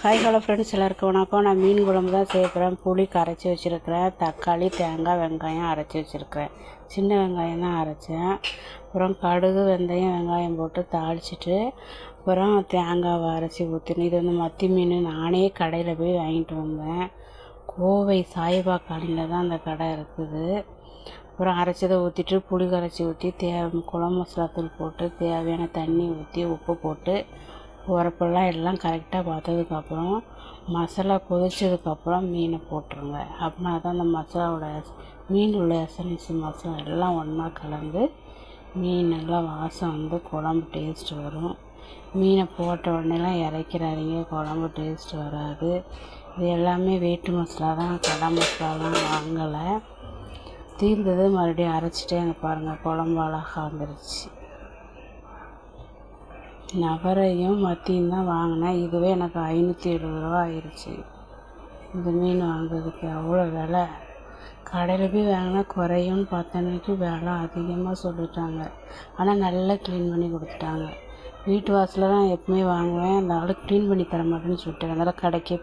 Hi hello friends எல்லாருக்கும் வணக்கம். நான் மீன் குழம்பு தான் சேர்க்குறேன் புளி கரைச்சி வச்சுருக்கிறேன். தக்காளி தேங்காய் வெங்காயம் அரைச்சி வச்சுருக்கிறேன். சின்ன வெங்காயம் தான் அரைச்சேன். அப்புறம் கடுகு வெந்தயம் வெங்காயம் போட்டு தாளிச்சிட்டு அப்புறம் தேங்காவை அரைச்சி ஊற்றினு இது வந்து மத்தி மீன். நானே கடையில் போய் வாங்கிட்டு வந்தேன். கோவை சாய்பா காலையில் தான் அந்த கடை இருக்குது. அப்புறம் அரைச்சதை ஊற்றிட்டு புளி கரைச்சி ஊற்றி தே குழம்பு மசாலா தூள் போட்டு தேவையான தண்ணி ஊற்றி உப்பு போட்டு உரப்பெல்லாம் எல்லாம் கரெக்டாக பார்த்ததுக்கப்புறம் மசாலா கொதிச்சதுக்கப்புறம் மீனை போட்டுருங்க. அப்படின்னா தான் அந்த மசாலாவோட மீன் உள்ள எசன்ஸ் மசாலா எல்லாம் ஒன்றா கலந்து மீன் நல்லா வாசம் வந்து குழம்பு டேஸ்ட் வரும். மீனை போட்ட உடனேலாம் இறக்கிறாதீங்க குழம்பு டேஸ்ட் வராது. இது எல்லாமே வீட்டு மசாலா தான் கடை மசாலாலாம் வாங்கலை. தீர்ந்தது மறுபடியும் அரைச்சிட்டே அங்கே பாருங்கள் குழம்பு அழகா வந்துருச்சு. நவரையும் மத்தியும் தான் வாங்கினேன். இதுவே எனக்கு ஐநூற்றி எழுபது ரூபா ஆயிடுச்சு இந்த மீன் வாங்குறதுக்கு அவ்வளோ விலை? கடையில் போய் வாங்கினா குறையும்னு பார்த்தனைக்கு விலை அதிகமாக சொல்லிட்டாங்க. ஆனால் நல்லா க்ளீன் பண்ணி கொடுத்துட்டாங்க. வீட்டு வாசலில் தான் எப்பவுமே வாங்குவேன். அந்த ஆள் க்ளீன் பண்ணி தர மாட்டேன்னு சொல்லிட்டாங்க அதனால் கடைக்கே